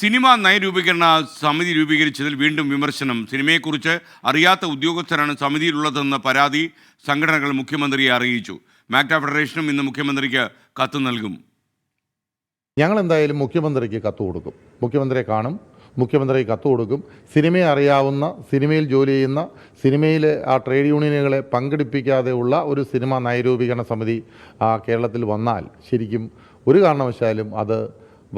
Cinema നയരൂപീകരണ സമിതി രൂപീകരിച്ചതിൽ വീണ്ടും വിമർശനം. സിനിമയെക്കുറിച്ച് അറിയാത്ത ഉദ്യോഗസ്ഥരാണ് സമിതിയിലുള്ളതെന്ന പരാതി സംഘടനകൾ മുഖ്യമന്ത്രിയെ അറിയിച്ചു. മാക്ട ഫെഡറേഷനും ഇന്ന് മുഖ്യമന്ത്രിക്ക് കത്ത് നൽകും. ഞങ്ങൾ എന്തായാലും മുഖ്യമന്ത്രിക്ക് കത്ത് കൊടുക്കും. മുഖ്യമന്ത്രിയെ കാണും. മുഖ്യമന്ത്രിക്ക് കത്ത് കൊടുക്കും. സിനിമയെ അറിയാവുന്ന സിനിമയിൽ ജോലി ചെയ്യുന്ന സിനിമയിൽ ആ ട്രേഡ് യൂണിയനുകളെ പങ്കെടുപ്പിക്കാതെ ഉള്ള ഒരു സിനിമ നയരൂപീകരണ സമിതി കേരളത്തിൽ വന്നാൽ ശരിക്കും ഒരു കാരണവശാലും അത്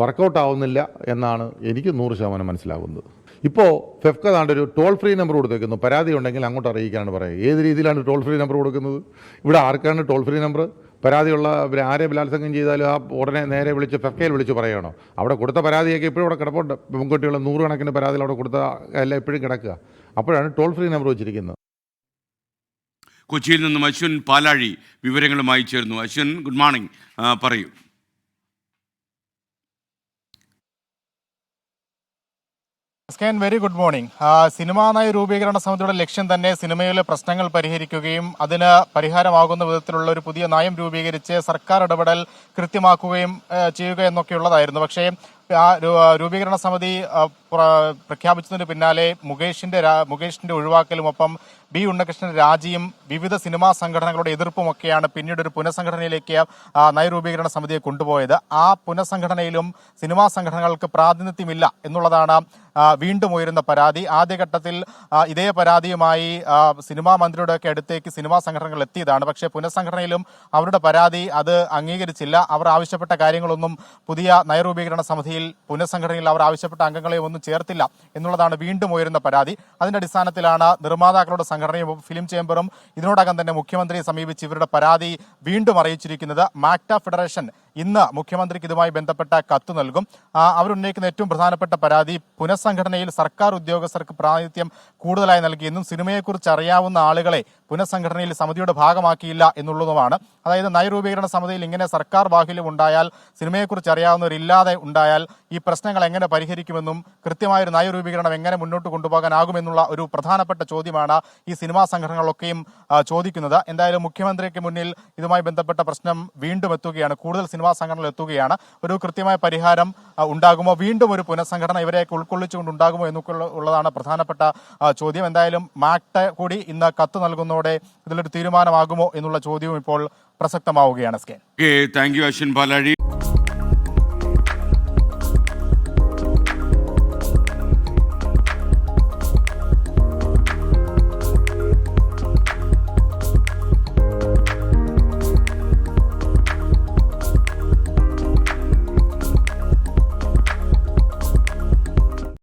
വർക്കൗട്ട് ആവുന്നില്ല എന്നാണ് എനിക്ക് നൂറ് ശതമാനം മനസ്സിലാകുന്നത് ഇപ്പോൾ ഫെഫ്ക താണ്ട് ഒരു ടോൾ ഫ്രീ നമ്പർ കൊടുത്തേക്കുന്നു. പരാതി ഉണ്ടെങ്കിൽ അങ്ങോട്ട് അറിയിക്കാനാണ് പറയുക. ഏത് രീതിയിലാണ് ടോൾ ഫ്രീ നമ്പർ കൊടുക്കുന്നത്? ഇവിടെ ആർക്കാണ് ടോൾ ഫ്രീ നമ്പർ പരാതിയുള്ള ആരെ ബലാത്സംഗം ചെയ്താലും ആ ഉടനെ നേരെ വിളിച്ച് ഫെഫ്കയിൽ വിളിച്ച് പറയണോ? അവിടെ കൊടുത്ത പരാതിയൊക്കെ ഇപ്പോഴും അവിടെ കിടപ്പുണ്ട്. പെൺകുട്ടികൾ നൂറുകണക്കിന് പരാതികൾ അവിടെ കൊടുത്ത എല്ലാം ഇപ്പോഴും കിടക്കുക. അപ്പോഴാണ് ടോൾ ഫ്രീ നമ്പർ വെച്ചിരിക്കുന്നത്. കൊച്ചിയിൽ നിന്നും അശ്വിൻ പാലാഴി വിവരങ്ങളുമായി ചേർന്നു അശ്വിൻ ഗുഡ് മോർണിംഗ് പറയൂ. സ്കാൻ വെരി ഗുഡ് മോർണിംഗ് സിനിമാ നയ രൂപീകരണ സമിതിയുടെ ലക്ഷ്യം തന്നെ സിനിമയിലെ പ്രശ്നങ്ങൾ പരിഹരിക്കുകയും അതിന് പരിഹാരമാകുന്ന വിധത്തിലുള്ള ഒരു പുതിയ നയം രൂപീകരിച്ച് സർക്കാർ ഇടപെടൽ കൃത്യമാക്കുകയും ചെയ്യുക എന്നൊക്കെയുള്ളതായിരുന്നു. പക്ഷേ ആ രൂപീകരണ സമിതി പ്രഖ്യാപിച്ചതിന് പിന്നാലെ മുകേഷിന്റെ മുകേഷിന്റെ ഒഴിവാക്കലും ഒപ്പം ബി ഉണ്ണകൃഷ്ണൻ രാജിയും വിവിധ സിനിമാ സംഘടനകളുടെ എതിർപ്പുമൊക്കെയാണ് പിന്നീട് ഒരു പുനഃസംഘടനയിലേക്ക് നയരൂപീകരണ സമിതിയെ കൊണ്ടുപോയത്. ആ പുനഃസംഘടനയിലും സിനിമാ സംഘടനകൾക്ക് പ്രാതിനിധ്യമില്ല എന്നുള്ളതാണ് വീണ്ടും ഉയരുന്ന പരാതി. ആദ്യഘട്ടത്തിൽ ഇതേ പരാതിയുമായി സിനിമാ മന്ത്രിയുടെ ഒക്കെ അടുത്തേക്ക് സിനിമാ സംഘടനകൾ എത്തിയതാണ്. പക്ഷേ പുനഃസംഘടനയിലും അവരുടെ പരാതി അത് അംഗീകരിച്ചില്ല. അവർ ആവശ്യപ്പെട്ട കാര്യങ്ങളൊന്നും പുതിയ നയരൂപീകരണ സമിതിയിൽ പുനഃസംഘടനയിൽ അവർ ആവശ്യപ്പെട്ട അംഗങ്ങളെ ഒന്നും ചേർത്തില്ല എന്നുള്ളതാണ് വീണ്ടും ഉയരുന്ന പരാതി. അതിന്റെ അടിസ്ഥാനത്തിലാണ് നിർമ്മാതാക്കളുടെ സംഘടനയും ഫിലിം ചേംബറും ഇതിനോടകം തന്നെ മുഖ്യമന്ത്രിയെ സമീപിച്ച് ഇവരുടെ പരാതി വീണ്ടും അറിയിച്ചിരിക്കുന്നത് മാക്ട ഫെഡറേഷൻ ഇന്ന് മുഖ്യമന്ത്രിക്ക് ഇതുമായി ബന്ധപ്പെട്ട കത്ത് നൽകും. അവരുന്നയിക്കുന്ന ഏറ്റവും പ്രധാനപ്പെട്ട പരാതി പുനഃസംഘടനയിൽ സർക്കാർ ഉദ്യോഗസ്ഥർക്ക് പ്രാതിനിധ്യം കൂടുതലായി നൽകിയെന്നും സിനിമയെക്കുറിച്ച് അറിയാവുന്ന ആളുകളെ പുനഃസംഘടനയിൽ സമിതിയുടെ ഭാഗമാക്കിയില്ല എന്നുള്ളതുമാണ്. അതായത് നയരൂപീകരണ സമിതിയിൽ ഇങ്ങനെ സർക്കാർ ബാഹുല്യം ഉണ്ടായാൽ സിനിമയെക്കുറിച്ച് അറിയാവുന്നവരില്ലാതെ ഉണ്ടായാൽ ഈ പ്രശ്നങ്ങൾ എങ്ങനെ പരിഹരിക്കുമെന്നും കൃത്യമായൊരു നയരൂപീകരണം എങ്ങനെ മുന്നോട്ട് കൊണ്ടുപോകാനാകുമെന്നുള്ള ഒരു പ്രധാനപ്പെട്ട ചോദ്യമാണ് ഈ സിനിമാ സംഘടനകളൊക്കെയും ചോദിക്കുന്നത്. എന്തായാലും മുഖ്യമന്ത്രിക്ക് മുന്നിൽ ഇതുമായി ബന്ധപ്പെട്ട പ്രശ്നം വീണ്ടും എത്തുകയാണ്. കൂടുതൽ സംഘടനകൾ എത്തുകയാണ്. ഒരു കൃത്യമായ പരിഹാരം ഉണ്ടാകുമോ? വീണ്ടും ഒരു പുനഃസംഘടന ഇവരെയൊക്കെ ഉൾക്കൊള്ളിച്ചുകൊണ്ട് ഉണ്ടാകുമോ എന്നൊക്കെ ഉള്ളതാണ് പ്രധാനപ്പെട്ട ചോദ്യം. എന്തായാലും മാക്ട കൂടി ഇന്ന് കത്ത് നൽകുന്നതോടെ ഇതിലൊരു തീരുമാനമാകുമോ എന്നുള്ള ചോദ്യവും ഇപ്പോൾ പ്രസക്തമാവുകയാണ് okay thank you Ashwin Palazhi.